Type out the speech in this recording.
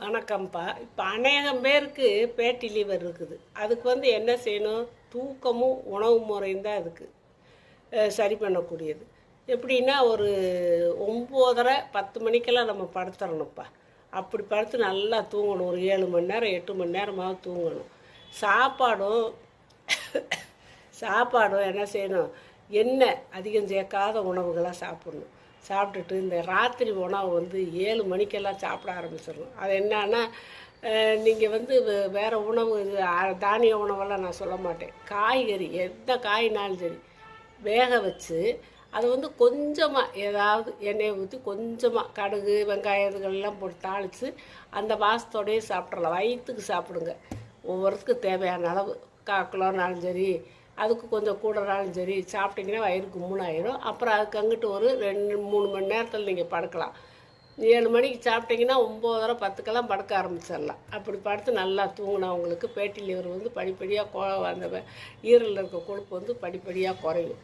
வணக்கம்ப்பா. இப்போ அநேகம் பேருக்கு பேட்டி லிவர் இருக்குது. அதுக்கு வந்து என்ன செய்யணும்? தூக்கமும் உணவு முறையும் தான் அதுக்கு சரி பண்ணக்கூடியது. எப்படின்னா ஒரு ஒம்போதரை பத்து மணிக்கெல்லாம் நம்ம படுத்துறணும்ப்பா. அப்படி படுத்து நல்லா தூங்கணும். ஒரு ஏழு மணி நேரம் எட்டு மணி நேரமாக தூங்கணும். சாப்பாடும் சாப்பாடும் என்ன செய்யணும்? எண்ணெய் அதிகம் சேர்க்காத உணவுகளாக சாப்பிடணும். சாப்பிட்டுட்டு இந்த ராத்திரி உணவு வந்து ஏழு மணிக்கெல்லாம் சாப்பிட ஆரம்பிச்சிடணும். அது என்னன்னா நீங்கள் வந்து வே- உணவு தானிய உணவெல்லாம் நான் சொல்ல மாட்டேன். காய்கறி எந்த காய்னாலும் சரி வேக வச்சு அது வந்து கொஞ்சமாக ஏதாவது எண்ணெயை ஊற்றி கொஞ்சமாக கடுகு வெங்காயம் இதுகள்லாம் போட்டு தாளித்து அந்த வாசத்தோடையே சாப்பிட்றலாம் வயிற்றுக்கு சாப்பிடுங்க. ஒவ்வொருத்துக்கும் தேவையான அளவு. கால் கிலோனாலும் சரி அதுக்கு கொஞ்சம் கூடனாலும் சரி சாப்பிட்டீங்கன்னா வயிறு கும்முனாயிரும் அப்புறம் அதுக்கு அங்கிட்டு ஒரு ரெண்டு மூணு மணி நேரத்தில் நீங்கள் படுக்கலாம். ஏழு மணிக்கு சாப்பிட்டீங்கன்னா ஒம்போதரை பத்துக்கெல்லாம் படுக்க ஆரம்பிச்சிடலாம். அப்படி படுத்து நல்லா தூங்கினவங்களுக்கு பேட்டி லிவர் வந்து படிப்படியாக கொ அந்த ஈரலில் இருக்க கொழுப்பு வந்து படிப்படியாக குறையும்.